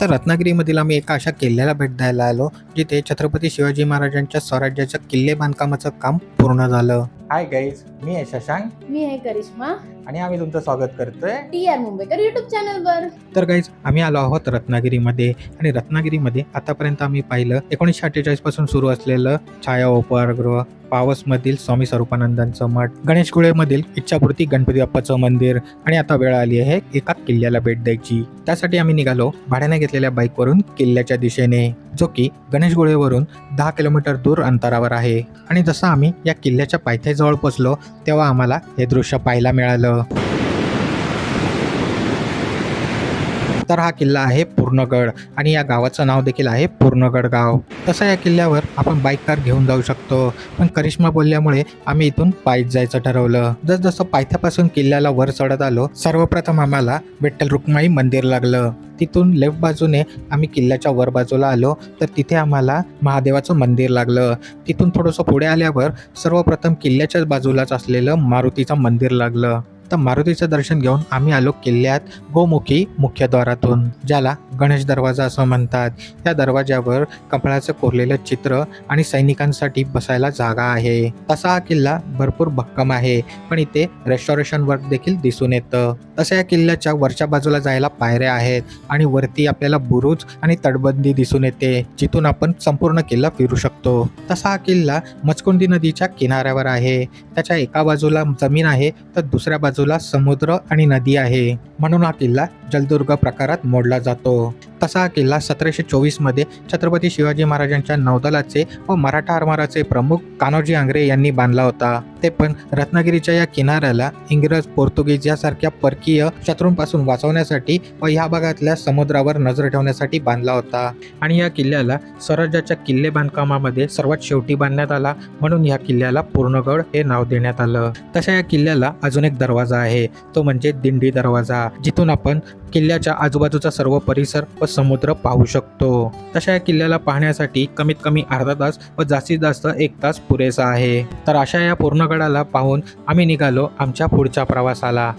तर रत्नागिरीमधील आम्ही एका अशा किल्ल्याला भेट द्यायला आलो जिथे छत्रपती शिवाजी महाराजांच्या स्वराज्याच्या किल्ले बांधकामाचं काम पूर्ण झालं. हाय गाईज मी आहे शशांक. मी आहे करिश्मा. आणि आम्ही तुमचं स्वागत करतोय. टी आर मुंबईकर युट्यूब चॅनल वर. तर गाईज आम्ही आलो आहोत रत्नागिरीमध्ये. आणि रत्नागिरीमध्ये आतापर्यंत आम्ही पाहिलं एकोणीसशे अठ्ठेचाळीसपासून सुरू असलेलं छाया उपहारगृह पावसमधील स्वामी स्वरूपानंदांचं मठ गणेशगुळेमधील इच्छापूर्ती गणपती बाप्पाचं मंदिर आणि आता वेळ आली आहे एका किल्ल्याला भेट द्यायची. त्यासाठी आम्ही निघालो भाड्याने घेतलेल्या बाईकवरून किल्ल्याच्या दिशेने. जो की गणेशगुळेवरून दहा किलोमीटर दूर अंतरावर आहे. आणि जसं आम्ही या किल्ल्याच्या पायथ्याजवळ पोचलो तेव्हा आम्हाला हे दृश्य पाहायला मिळालं. तर हा किल्ला आहे पूर्णगड आणि या गावाचं नाव देखील आहे पूर्णगड गाव. तसं या किल्ल्यावर आपण बाईक कार घेऊन जाऊ शकतो. पण करिश्मा बोलल्यामुळे आम्ही इथून पायीच जायचं ठरवलं. जसजसं पायथ्यापासून किल्ल्याला वर चढत आलो सर्वप्रथम आम्हाला विठ्ठल रुक्माई मंदिर लागलं. तिथून लेफ्ट बाजूने आम्ही किल्ल्याच्या वर बाजूला आलो तर तिथे आम्हाला महादेवाचं मंदिर लागलं. तिथून थोडंसं पुढे आल्यावर सर्वप्रथम किल्ल्याच्याच बाजूलाच असलेलं मारुतीचं मंदिर लागलं. तर मारुतीचं दर्शन घेऊन आम्ही आलो किल्ल्यात गोमुखी मुख्यद्वारातून ज्याला गणेश दरवाजा असं म्हणतात. या दरवाज्यावर कपड्याचं कोरलेलं चित्र आणि सैनिकांसाठी बसायला जागा आहे. तसा हा किल्ला भरपूर भक्कम आहे पण इथे रेस्टॉरेशन वर्क देखील दिसून येतं. तसं या किल्ल्याच्या वरच्या बाजूला जायला पायऱ्या आहेत आणि वरती आपल्याला बुरुज आणि तटबंदी दिसून येते जिथून आपण संपूर्ण किल्ला फिरू शकतो. तसा हा किल्ला मचकुंडी नदीच्या किनाऱ्यावर आहे. त्याच्या एका बाजूला जमीन आहे तर दुसऱ्या बाजूला समुद्र आणि नदी आहे. म्हणून हा किल्ला जलदुर्ग प्रकारात मोडला जातो. तसा हा किल्ला सतराशे चोवीसमध्ये छत्रपती शिवाजी महाराजांच्या नौदलाचे व मराठा आरमाराचे प्रमुख कान्होजी आंग्रे यांनी बांधला होता. ते पण रत्नागिरीच्या या किनाऱ्याला इंग्रज पोर्तुगीज यासारख्या परकीय शत्रूंपासून वाचवण्यासाठी व ह्या भागातल्या समुद्रावर नजर ठेवण्यासाठी बांधला होता. आणि या किल्ल्याला स्वराज्याच्या किल्ले बांधकामामध्ये सर्वात शेवटी बांधण्यात आला म्हणून या किल्ल्याला पूर्णगड हे नाव देण्यात आलं. तशा या किल्ल्याला अजून एक दरवाजा आहे. तो म्हणजे दिंडी दरवाजा. जिथून आपण किल्ल्याच्या आजूबाजूचा सर्व परिसर व समुद्र पाहू शकतो. तशा या किल्ल्याला पाहण्यासाठी कमीत कमी अर्धा तास व जास्तीत जास्त एक तास पुरेसा आहे. तर अशा या पूर्णगडाला पाहून आम्ही निघालो आमच्या पुढच्या प्रवासाला.